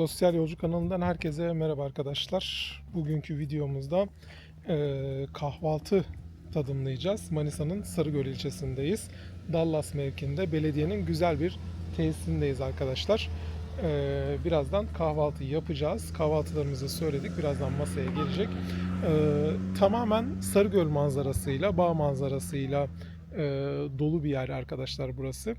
Sosyal Yolcu kanalından herkese merhaba arkadaşlar. Bugünkü videomuzda eee, kahvaltı tadımlayacağız. Manisa'nın Sarıgöl ilçesindeyiz. Dallas mevkinde belediyenin güzel bir tesisindeyiz arkadaşlar. Eee, birazdan kahvaltı yapacağız. Kahvaltılarımızı söyledik. Birazdan masaya gelecek. Eee, tamamen Sarıgöl manzarasıyla, bağ manzarasıyla eee, dolu bir yer arkadaşlar burası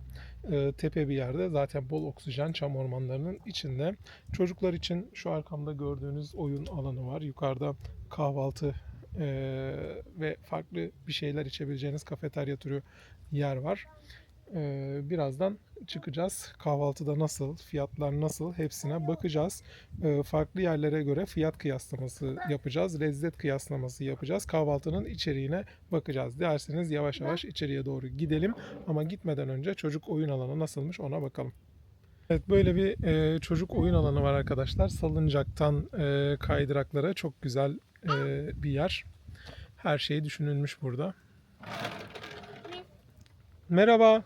e, tepe bir yerde zaten bol oksijen çam ormanlarının içinde. Çocuklar için şu arkamda gördüğünüz oyun alanı var. Yukarıda kahvaltı e, ve farklı bir şeyler içebileceğiniz kafeterya türü yer var. Birazdan çıkacağız. Kahvaltıda nasıl, fiyatlar nasıl hepsine bakacağız. Farklı yerlere göre fiyat kıyaslaması yapacağız. Lezzet kıyaslaması yapacağız. Kahvaltının içeriğine bakacağız. Derseniz yavaş yavaş içeriye doğru gidelim. Ama gitmeden önce çocuk oyun alanı nasılmış ona bakalım. Evet böyle bir çocuk oyun alanı var arkadaşlar. Salıncaktan kaydıraklara çok güzel bir yer. Her şey düşünülmüş burada. Merhaba.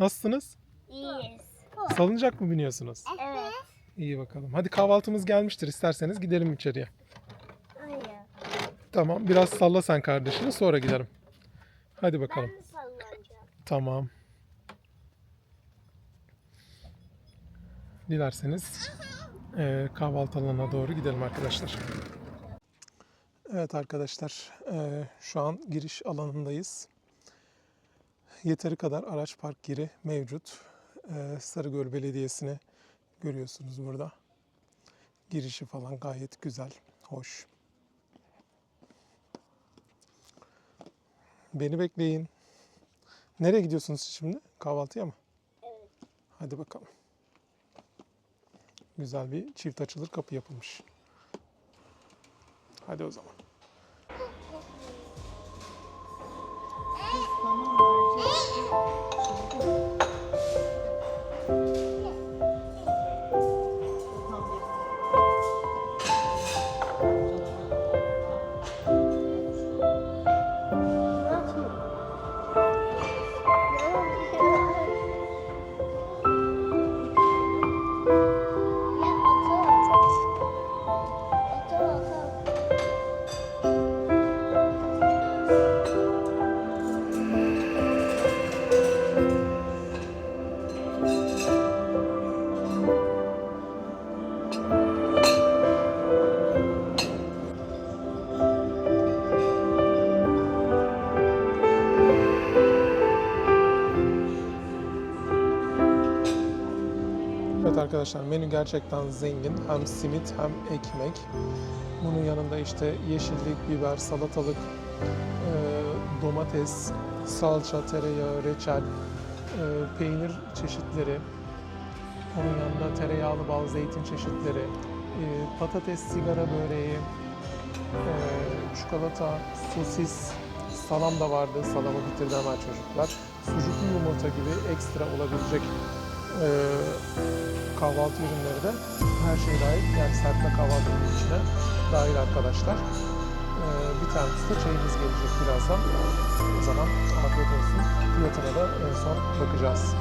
Nasılsınız? İyiyiz. Salıncak mı biniyorsunuz? Evet. İyi bakalım. Hadi kahvaltımız gelmiştir. İsterseniz gidelim içeriye. Hayır. Tamam. Biraz salla sen kardeşini sonra giderim. Hadi bakalım. Ben sallanacağım. Tamam. Dilerseniz eee, kahvaltı alanına doğru gidelim arkadaşlar. Evet arkadaşlar, eee, şu an giriş alanındayız. Yeteri kadar araç park yeri mevcut. Eee, Sarıgöl Belediyesi'ni görüyorsunuz burada. Girişi falan gayet güzel, hoş. Beni bekleyin. Nereye gidiyorsunuz şimdi? Kahvaltıya mı? Evet. Hadi bakalım. Güzel bir çift açılır kapı yapılmış. Hadi o zaman. Evet arkadaşlar menü gerçekten zengin. Hem simit hem ekmek. Bunun yanında işte yeşillik, biber, salatalık, e, domates, salça, tereyağı, reçel, e, peynir çeşitleri. Onun yanında tereyağlı bal, zeytin çeşitleri, e, patates, sigara böreği, çikolata, sosis, salam da vardı. Salamı bitirdi hemen çocuklar. Sucuklu yumurta gibi ekstra olabilecek e, kahvaltı ürünleri de her şey dahil. Yani serpme kahvaltının içine dahil arkadaşlar. Ee, bir tanesi de çayımız gelecek birazdan. O zaman afiyet olsun. Fiyatına da en son bakacağız.